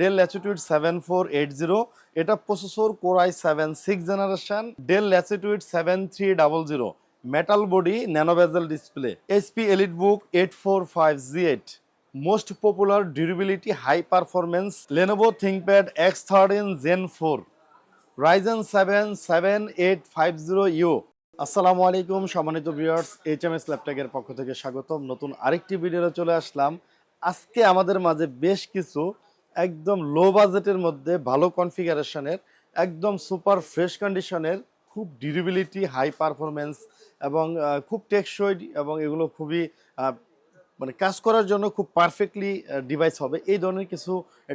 Dell Latitude seven four eight zero এটা processor core i seven six generation Dell Latitude seven three double zero metal body nano bezel display HP EliteBook eight four five G eight most popular durability high performance Lenovo ThinkPad X thirteen gen four Ryzen seven seven eight five zero U আসসালামু আলাইকুম, সম্মানিত viewers H M S ল্যাপটপের পক্ষ থেকে স্বাগতম। নতুন আরেকটি ভিডিওতে চলে আসলাম। আজকে আমাদের মাঝে বেশ কিছু একদম লো বাজেটের মধ্যে, ভালো কনফিগারেশনের একদম সুপার ফ্রেশ কন্ডিশনের খুব ডিউরেবিলিটি হাই পারফরমেন্স এবং খুব টেকসই এবং এগুলো খুবই মানে কাজ করার জন্য খুব পারফেক্টলি ডিভাইস হবে। এই ধরনের কিছু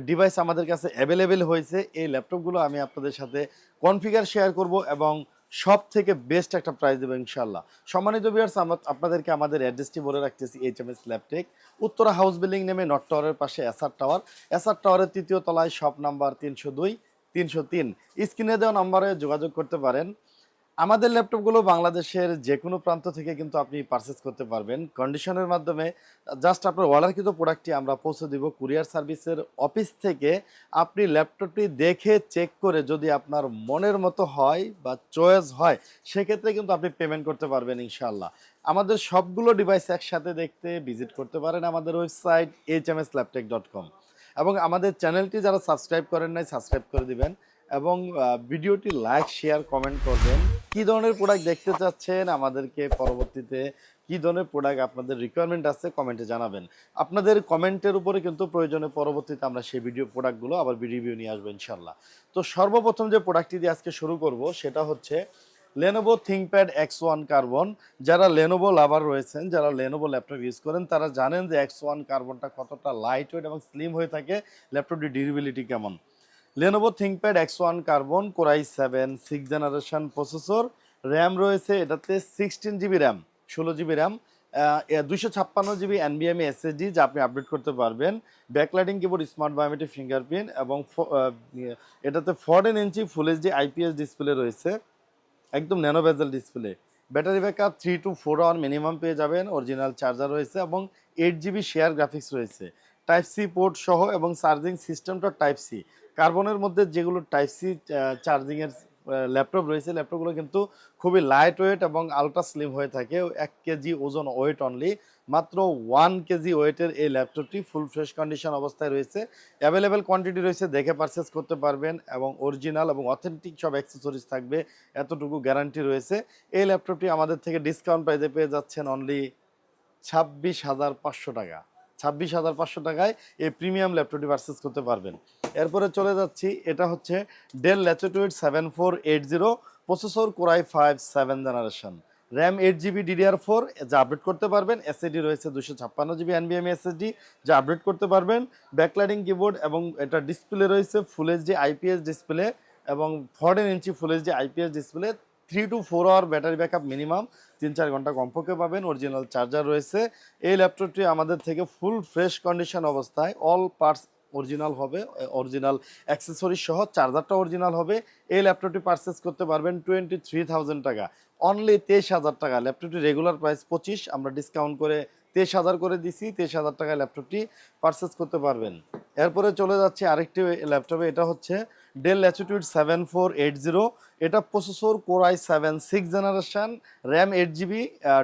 ডিভাইস আমাদের কাছে অ্যাভেলেবেল হয়েছে। এই ল্যাপটপগুলো আমি আপনাদের সাথে কনফিগার শেয়ার করব এবং সব থেকে বেস্ট একটা প্রাইস দেবো ইনশাল্লাহ সম্মানিত ভিউয়ার্স আপনাদেরকে আমাদের অ্যাড্রেসটি বলে রাখতেছি H M S Labtech Uttara house building নেমে নট টাওয়ারের পাশে এসআর টাওয়ার এসআর টাওয়ারের তৃতীয় তলায় শপ নাম্বার তিনশো দুই, তিনশো তিন। স্ক্রিনে দেওয়া নম্বরে যোগাযোগ করতে পারেন। আমাদের ল্যাপটপগুলো বাংলাদেশের যে কোনো প্রান্ত থেকে কিন্তু আপনি পারচেস করতে পারবেন। কন্ডিশনের মাধ্যমে জাস্ট আপনার অর্ডারকৃত প্রোডাক্টটি আমরা পৌঁছে দিব কুরিয়ার সার্ভিসের অফিস থেকে। আপনি ল্যাপটপটি দেখে চেক করে যদি আপনার মনের মতো হয় বা চয়েস হয়, সেক্ষেত্রে কিন্তু আপনি পেমেন্ট করতে পারবেন ইনশাল্লাহ আমাদের সবগুলো ডিভাইস একসাথে দেখতে ভিজিট করতে পারেন আমাদের website H M S Laptech dot com এবং আমাদের চ্যানেলটি যারা সাবস্ক্রাইব করেন নাই সাবস্ক্রাইব করে দিবেন। এবং ভিডিওটি লাইক শেয়ার কমেন্ট করবেন। কি ধরনের প্রোডাক্ট দেখতে চাচ্ছেন আমাদেরকে পরবর্তীতে? কি ধরনের প্রোডাক্ট আপনাদের রিকোয়ারমেন্ট আছে কমেন্টে জানাবেন। আপনাদের কমেন্টের উপরে কিন্তু প্রয়োজনে পরবর্তীতে আমরা সেই ভিডিও প্রোডাক্টগুলো আবার রিভিউ নিয়ে আসব ইনশাল্লাহ তো সর্বপ্রথম যে প্রোডাক্টটি দিয়ে আজকে শুরু করব, সেটা হচ্ছে Lenovo ThinkPad X one carbon যারা লেনোভো লাভার রয়েছেন, যারা লেনোভো ল্যাপটপ ইউজ করেন, তারা জানেন যে এক্স ওয়ান কার্বনটা কতটা লাইট ওয়েট এবং স্লিম হয়ে থাকে ল্যাপটপটির ডিউরেবিলিটি কেমন। Lenovo ThinkPad X one carbon core i seven six generation processor RAM রয়েছে এটাতে সিক্সটিন জিবি র্যাম ষোলো জিবি র্যাম দুইশো ছাপ্পান্ন জিবি এনবিএমএ এসএসডি যা আপনি আপডেট করতে পারবেন। Backlighting keyboard smart biometric fingerprint এবং ইয়ে, এটাতে fourteen inch full HD IPS display রয়েছে। একদম nano bezel display battery backup three two four hour minimum পেয়ে যাবেন। অরিজিনাল চার্জার রয়েছে এবং এইট জিবি শেয়ার গ্রাফিক্স রয়েছে। টাইপ সি পোর্ট সহ এবং চার্জিং সিস্টেমটা টাইপ সি কার্বনের মধ্যে যেগুলো টাইপ সি চার্জিংয়ের ল্যাপটপ রয়েছে ল্যাপটপগুলো কিন্তু খুবই লাইট ওয়েট এবং আলট্রা স্লিম হয়ে থাকে। এক কেজি ওজন ওয়েট অনলি মাত্র ওয়ান কেজি ওয়েটের এই ল্যাপটপটি ফুল ফ্রেশ কন্ডিশন অবস্থায় রয়েছে। অ্যাভেলেবেল কোয়ান্টিটি রয়েছে, দেখে পারচেস করতে পারবেন এবং অরিজিনাল এবং অথেন্টিক সব অ্যাক্সেসরিজ থাকবে, এতটুকু গ্যারান্টি রয়েছে। এই ল্যাপটপটি আমাদের থেকে ডিসকাউন্ট প্রাইজে পেয়ে যাচ্ছেন অনলি ছাব্বিশ হাজার পাঁচশো টাকা। ছাব্বিশ হাজার পাঁচশো টাকায় এই প্রিমিয়াম ল্যাপটপটি পারচেস করতে পারবেন। এরপরে চলে যাচ্ছি, এটা হচ্ছে Dell Latitude seven four eight zero processor core i five seven generation RAM eight GB DDR four যা আপডেট করতে পারবেন। এসএসডি রয়েছে দুশো ছাপ্পান্ন জিবি এনবিএম এসএসডি যা আপডেট করতে পারবেন। ব্যাকলাইটিং কিবোর্ড এবং এটা ডিসপ্লে রয়েছে ফুল এইচডি আইপিএস ডিসপ্লে এবং fourteen inch full HD IPS display three two four hour battery backup minimum তিন চার ঘণ্টা কমপক্ষে পাবেন অরিজিনাল চার্জার রয়েছে। এই ল্যাপটপটি আমাদের থেকে ফুল ফ্রেশ কন্ডিশন অবস্থায় অল পার্টস অরিজিনাল হবে অরিজিনাল অ্যাক্সেসরি সহ চার্জারটা অরিজিনাল হবে। এই ল্যাপটপটি পারচেস করতে পারবেন টোয়েন্টি থ্রি থাউজেন্ড টাকা। অনলি তেইশ হাজার টাকা। ল্যাপটপটি রেগুলার প্রাইস পঁচিশ, আমরা ডিসকাউন্ট করে তেইশ হাজার করে দিছি, তেইশ হাজার টাকায় ল্যাপটপটি পারচেস করতে পারবেন। এরপরে চলে যাচ্ছে আরেকটি ল্যাপটপে, এটা হচ্ছে Dell Latitude seven four eight zero এটা processor core i seven six generation RAM eight GB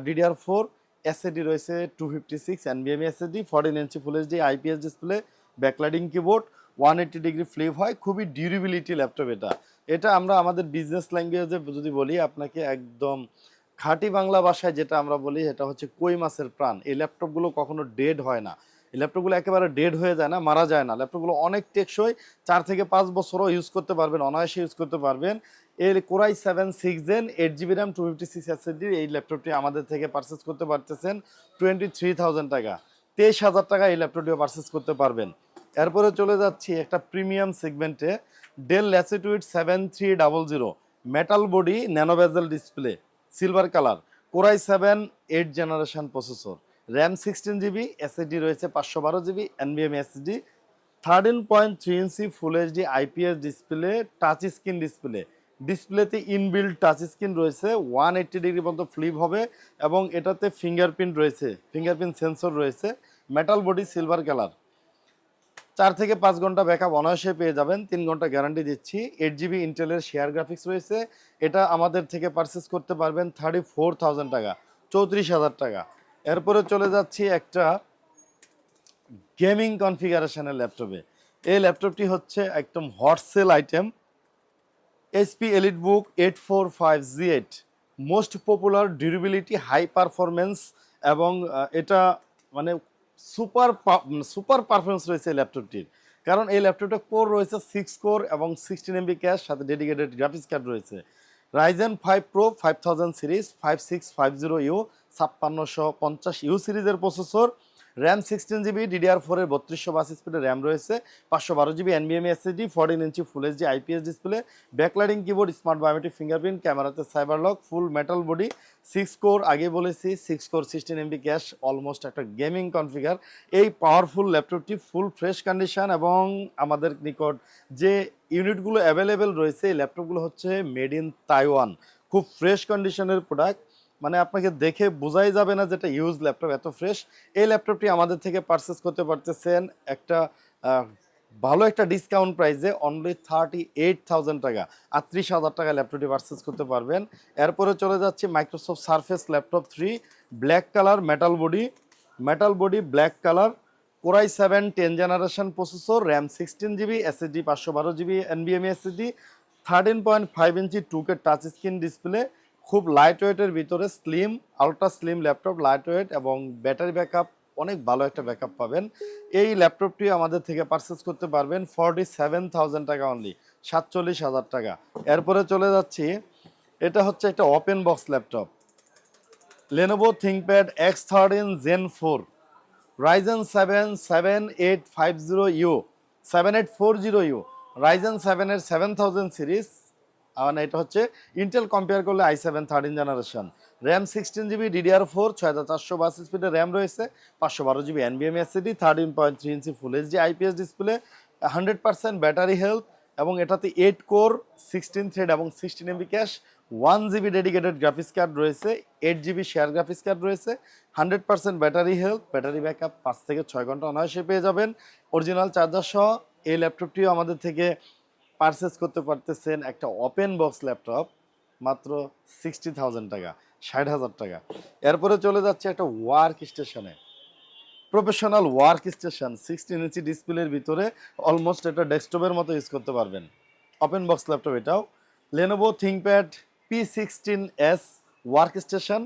DDR four SSD রয়েছে two fifty six এনবিএম SSD fourteen inch full HD IPS display backlighting keyboard one eighty degree flip হয়, খুবই durability laptop এটা। এটা আমরা আমাদের business ল্যাঙ্গুয়েজে যদি বলি, আপনাকে একদম খাঁটি বাংলা ভাষায় যেটা আমরা বলি এটা হচ্ছে কই মাছের প্রাণ। এই ল্যাপটপগুলো কখনো ডেড হয় না। এই ল্যাপটপগুলো একেবারে ডেড হয়ে যায় না, মারা যায় না। ল্যাপটপগুলো অনেক টেকসই, চার থেকে পাঁচ বছরও ইউজ করতে পারবেন, অনায়াসে ইউজ করতে পারবেন। এর core i seven six gen eight GB RAM two fifty six SSD এই ল্যাপটপটি আমাদের থেকে পারচেস করতে পারতেছেন টোয়েন্টি থ্রি থাউজেন্ড টাকা। তেইশ হাজার টাকা এই ল্যাপটপটিও পারচেস করতে পারবেন। এরপরে চলে যাচ্ছি একটা প্রিমিয়াম সেগমেন্টে Dell Latitude seven three double zero metal body nano bezel display silver colour core i seven eight generation processor RAM sixteen GB SSD রয়েছে পাঁচশো বারো GB এনবিএম SSD thirteen point three inch full HD IPS display touch screen display ডিসপ্লেতে inbuilt touch screen রয়েছে one eighty degree পর্যন্ত flip হবে এবং এটাতে fingerprint রয়েছে ফিঙ্গারপ্রিন্ট সেন্সর রয়েছে মেটাল বডি সিলভার কালার চার থেকে পাঁচ ঘণ্টা ব্যাকআপ অনায়াসে পেয়ে যাবেন, তিন ঘণ্টা গ্যারান্টি দিচ্ছি। এইট জিবি ইন্টেলের শেয়ার গ্রাফিক্স রয়েছে, এটা আমাদের থেকে পারচেস করতে পারবেন থার্টি ফোর থাউজেন্ড টাকা, চৌত্রিশ হাজার টাকা। এরপরে চলে যাচ্ছি একটা গেমিং কনফিগারেশনের ল্যাপটপে। এই ল্যাপটপটি হচ্ছে একদম hot sale item. HP EliteBook eight four five G eight most popular durability high performance এবং এটা মানে সুপার সুপার পারফরমেন্স রয়েছে এই ল্যাপটপটির। কারণ এই ল্যাপটপটা কোর রয়েছে সিক্স কোর এবং সিক্সটিন এমবি ক্যাশ সাথে ডেডিকেটেড গ্রাফিক্স কার্ড রয়েছে। Ryzen five pro five thousand series five six five zero U ছাপ্পান্নশো পঞ্চাশ ইউ সিরিজের processor RAM sixteen GB DDR ফোরের বত্রিশশো বাস স্পিডের র্যাম রয়েছে, পাঁচশো বারো GB এনবিএমই SSD fourteen inch full HD IPS display backlighting keyboard smart biometric fingerprint ক্যামেরাতে cyber lock full metal body six core আগে বলেছি six core sixteen MB cache almost একটা গেমিং কনফিগার এই পাওয়ারফুল ল্যাপটপটি ফুল ফ্রেশ কন্ডিশন এবং আমাদের নিকট যে ইউনিটগুলো অ্যাভেলেবেল রয়েছে, এই ল্যাপটপগুলো হচ্ছে মেড ইন তাইওয়ান খুব ফ্রেশ কন্ডিশনের প্রোডাক্ট মানে আপনাকে দেখে বোঝাই যাবে না যেটা ইউজ ল্যাপটপ এত ফ্রেশ এই ল্যাপটপটি আমাদের থেকে পারচেস করতে পারতেছেন একটা ভালো একটা ডিসকাউন্ট প্রাইসে অনলি থার্টি এইট থাউজেন্ড টাকা। আটত্রিশ হাজার টাকা ল্যাপটপটি পারচেস করতে পারবেন। এরপরে চলে যাচ্ছে Microsoft Surface laptop three black colour metal body metal body black colour core i seven ten generation processor RAM sixteen GB SSD পাঁচশো বারো GB এনবিএমই SSD thirteen point five inch two K touch screen display খুব light ওয়েটের ভিতরে slim ultra slim laptop light weight এবং battery backup অনেক ভালো একটা backup পাবেন। এই ল্যাপটপটি আমাদের থেকে পারচেস করতে পারবেন ফর্টি সেভেন টাকা অনলি সাতচল্লিশ হাজার টাকা। এরপরে চলে যাচ্ছি, এটা হচ্ছে একটা open box laptop Lenovo ThinkPad X thirteen gen four Ryzen seven seven eight five zero U seven eight four zero U Ryzen সেভেনের সেভেন থাউজেন্ড সিরিজ মানে এটা হচ্ছে ইন্টেল কম্পেয়ার করলে I seven thirteen generation RAM sixteen GB DDR four ছয় হাজার চারশো bus স্পিডের RAM রয়েছে, পাঁচশো বারো GB এনবিএম SSD thirteen point three inch full HD IPS display hundred percent battery health এবং এটাতে এইট কোর সিক্সটিন থ্রেড এবং sixteen MB cache one GB dedicated graphics card রয়েছে eight GB share graphics card রয়েছে hundred percent battery health battery backup পাঁচ থেকে ছয় ঘণ্টা অনায়াসে পেয়ে যাবেন। অরিজিনাল চার্জার সহ এই ল্যাপটপটিও আমাদের থেকে পারচেস করতে পারতেছেন একটা ওপেন বক্স ল্যাপটপ, মাত্র সিক্সটি থাউজেন্ড টাকা, ষাট হাজার টাকা। এরপরে চলে যাচ্ছে একটা ওয়ার্ক স্টেশনে professional work station sixteen inch ডিসপ্লের ভিতরে অলমোস্ট একটা ডেস্কটপের মতো ইউজ করতে পারবেন। ওপেন বক্স ল্যাপটপ এটাও। Lenovo ThinkPad P sixteen S work station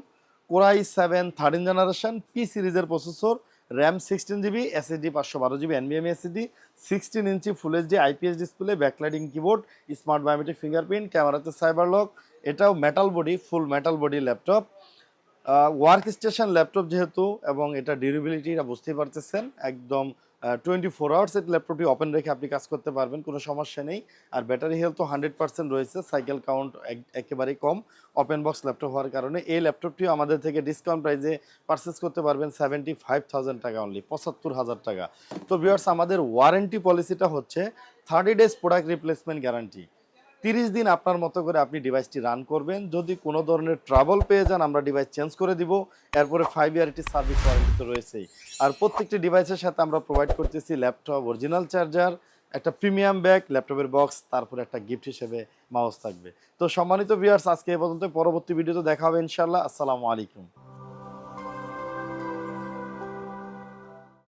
core i seven thirteen generation P সিরিজের processor RAM sixteen GB SSD পাঁচশো বারো GB এনবিএম SSD sixteen inch full HD IPS display backlighting keyboard smart biometric fingerprint ক্যামেরাতে cyber lock এটাও metal body full metal body laptop work station laptop যেহেতু, এবং এটা ডিউরেবিলিটিটা বুঝতেই পারতেছেন, একদম টোয়েন্টি ফোর আওয়ার্স এই ল্যাপটপটি ওপেন রেখে আপনি কাজ করতে পারবেন, কোনো সমস্যা নেই। আর ব্যাটারি হেলথ তো হান্ড্রেড পার্সেন্ট রয়েছে সাইকেল কাউন্ট একেবারেই কম। ওপেন বক্স ল্যাপটপ হওয়ার কারণে এই ল্যাপটপটিও আমাদের থেকে ডিসকাউন্ট প্রাইজে পারচেস করতে পারবেন সেভেন্টি ফাইভ টাকা অনলি পঁচাত্তর হাজার টাকা। তো বিয়ার্স আমাদের ওয়ারেন্টি পলিসিটা হচ্ছে thirty days product replacement guarantee তিরিশ দিন আপনার মতো করে আপনি ডিভাইসটি রান করবেন। যদি কোনো ধরনের ট্রাবল পেয়ে যান, আমরা ডিভাইস চেঞ্জ করে দিব। এরপরে ফাইভ ইয়ার একটি সার্ভিস ওয়ারেন্টি তো রয়েছেই আর প্রত্যেকটি ডিভাইসের সাথে আমরা প্রোভাইড করতেছি ল্যাপটপ অরিজিনাল চার্জার একটা প্রিমিয়াম ব্যাগ ল্যাপটপের বক্স তারপরে একটা গিফট হিসেবে মাউস থাকবে। তো সম্মানিত ভিউয়ার্স আজকে এ পর্যন্ত। পরবর্তী ভিডিওতে দেখা হবে ইনশাল্লাহ আসসালামু আলাইকুম।